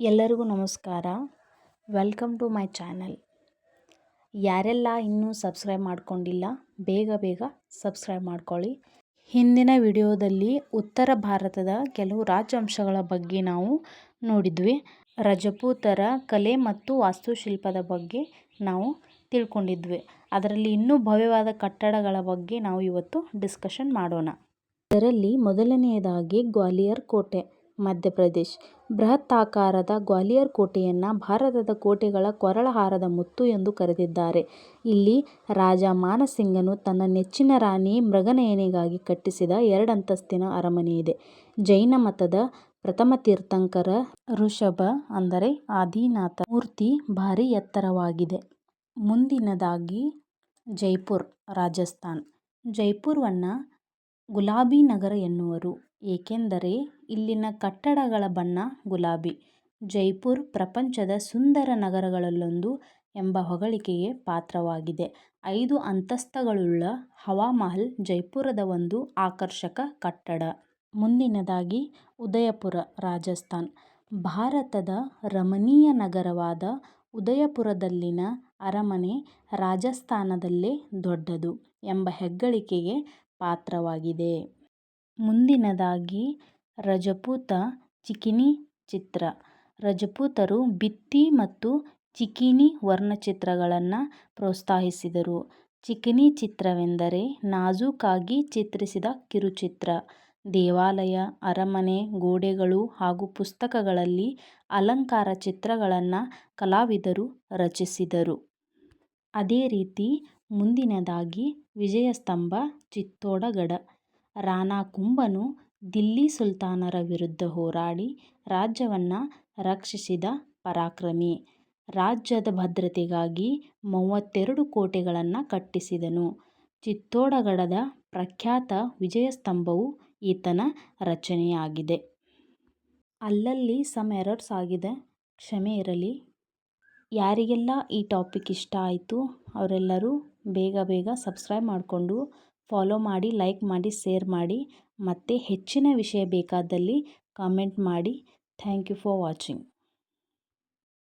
ಎಲ್ಲರಿಗೂ ನಮಸ್ಕಾರ. Welcome to my channel ಯಾರೆಲ್ಲ ಇನ್ನೂ ಸಬ್ಸ್ಕ್ರೈಬ್ ಮಾಡ್ಕೊಂಡಿಲ್ಲ, ಬೇಗ ಬೇಗ ಸಬ್ಸ್ಕ್ರೈಬ್ ಮಾಡ್ಕೊಳ್ಳಿ. ಹಿಂದಿನ ವಿಡಿಯೋದಲ್ಲಿ ಉತ್ತರ ಭಾರತದ ಕೆಲವು ರಾಜವಂಶಗಳ ಬಗ್ಗೆ ನಾವು ನೋಡಿದ್ವಿ. ರಜಪೂತರ ಕಲೆ ಮತ್ತು ವಾಸ್ತುಶಿಲ್ಪದ ಬಗ್ಗೆ ನಾವು ತಿಳ್ಕೊಂಡಿದ್ವಿ. ಅದರಲ್ಲಿ ಇನ್ನೂ ಭವ್ಯವಾದ ಕಟ್ಟಡಗಳ ಬಗ್ಗೆ ನಾವು ಇವತ್ತು ಡಿಸ್ಕಷನ್ ಮಾಡೋಣ. ಅದರಲ್ಲಿ ಮೊದಲನೆಯದಾಗಿ ಗ್ವಾಲಿಯರ್ ಕೋಟೆ. ಮಧ್ಯಪ್ರದೇಶ್ ಬೃಹತ್ತಾಕಾರದ ಗ್ವಾಲಿಯರ್ ಕೋಟೆಯನ್ನು ಭಾರತದ ಕೋಟೆಗಳ ಕೊರಳಹಾರದ ಮುತ್ತು ಎಂದು ಕರೆದಿದ್ದಾರೆ. ಇಲ್ಲಿ ರಾಜ ಮಾನಸಿಂಗನು ತನ್ನ ನೆಚ್ಚಿನ ರಾಣಿ ಮೃಗನಯನಿಗಾಗಿ ಕಟ್ಟಿಸಿದ ಎರಡಂತಸ್ತಿನ ಅರಮನೆಯಿದೆ. ಜೈನ ಮತದ ಪ್ರಥಮ ತೀರ್ಥಂಕರ ಋಷಭ ಅಂದರೆ ಆದಿನಾಥ ಮೂರ್ತಿ ಭಾರಿ ಎತ್ತರವಾಗಿದೆ. ಮುಂದಿನದಾಗಿ ಜೈಪುರ್ ರಾಜಸ್ಥಾನ್ ಜೈಪುರವನ್ನು ಗುಲಾಬಿ ನಗರ ಎನ್ನುವರು ಏಕೆಂದರೆ ಇಲ್ಲಿನ ಕಟ್ಟಡಗಳ ಬಣ್ಣ ಗುಲಾಬಿ. ಜೈಪುರ್ ಪ್ರಪಂಚದ ಸುಂದರ ನಗರಗಳಲ್ಲೊಂದು ಎಂಬ ಹೊಗಳಿಕೆಗೆ ಪಾತ್ರವಾಗಿದೆ. ಐದು ಅಂತಸ್ತುಗಳುಳ್ಳ ಹವಾಮಹಲ್ ಜೈಪುರದ ಒಂದು ಆಕರ್ಷಕ ಕಟ್ಟಡ. ಮುಂದಿನದಾಗಿ ಉದಯಪುರ ರಾಜಸ್ಥಾನ್ ಭಾರತದ ರಮಣೀಯ ನಗರವಾದ ಉದಯಪುರದಲ್ಲಿನ ಅರಮನೆ ರಾಜಸ್ಥಾನದಲ್ಲೇ ದೊಡ್ಡದು ಎಂಬ ಹೆಗ್ಗಳಿಕೆಗೆ ಪಾತ್ರವಾಗಿದೆ. ಮುಂದಿನದಾಗಿ ರಜಪೂತ ಚಿಕಿನಿ ಚಿತ್ರ ರಜಪೂತರು ಭಿತ್ತಿ ಮತ್ತು ಚಿಕಿನಿ ವರ್ಣಚಿತ್ರಗಳನ್ನು ಪ್ರೋತ್ಸಾಹಿಸಿದರು. ಚಿಕಿನಿ ಚಿತ್ರವೆಂದರೆ ನಾಜೂಕಾಗಿ ಚಿತ್ರಿಸಿದ ಕಿರುಚಿತ್ರ. ದೇವಾಲಯ, ಅರಮನೆ ಗೋಡೆಗಳು ಹಾಗೂ ಪುಸ್ತಕಗಳಲ್ಲಿ ಅಲಂಕಾರ ಚಿತ್ರಗಳನ್ನು ಕಲಾವಿದರು ರಚಿಸಿದರು. ಅದೇ ರೀತಿ ಮುಂದಿನದಾಗಿ ವಿಜಯಸ್ತಂಭ ಚಿತ್ತೋಡಗಡ ರಾಣಾ ಕುಂಭನು ದಿಲ್ಲಿ ಸುಲ್ತಾನರ ವಿರುದ್ಧ ಹೋರಾಡಿ ರಾಜ್ಯವನ್ನು ರಕ್ಷಿಸಿದ ಪರಾಕ್ರಮಿ. ರಾಜ್ಯದ ಭದ್ರತೆಗಾಗಿ ಮೂವತ್ತೆರಡು ಕೋಟೆಗಳನ್ನು ಕಟ್ಟಿಸಿದನು. ಚಿತ್ತೋಡಗಡದ ಪ್ರಖ್ಯಾತ ವಿಜಯಸ್ತಂಭವು ಈತನ ರಚನೆಯಾಗಿದೆ. ಅಲ್ಲಲ್ಲಿ ಸಮ್ ಎರರ್ಸ್ ಆಗಿದೆ ಕ್ಷಮೆ ಇರಲಿ. ಯಾರಿಗೆಲ್ಲ ಈ ಟಾಪಿಕ್ ಇಷ್ಟ ಆಯಿತು, ಅವರೆಲ್ಲರೂ ಬೇಗ ಬೇಗ ಸಬ್ಸ್ಕ್ರೈಬ್ ಮಾಡಿಕೊಂಡು ಫಾಲೋ ಮಾಡಿ ಲೈಕ್ ಮಾಡಿ ಶೇರ್ ಮಾಡಿ. ಮತ್ತು ಹೆಚ್ಚಿನ ವಿಷಯ ಬೇಕಾದಲ್ಲಿ ಕಾಮೆಂಟ್ ಮಾಡಿ. Thank you for watching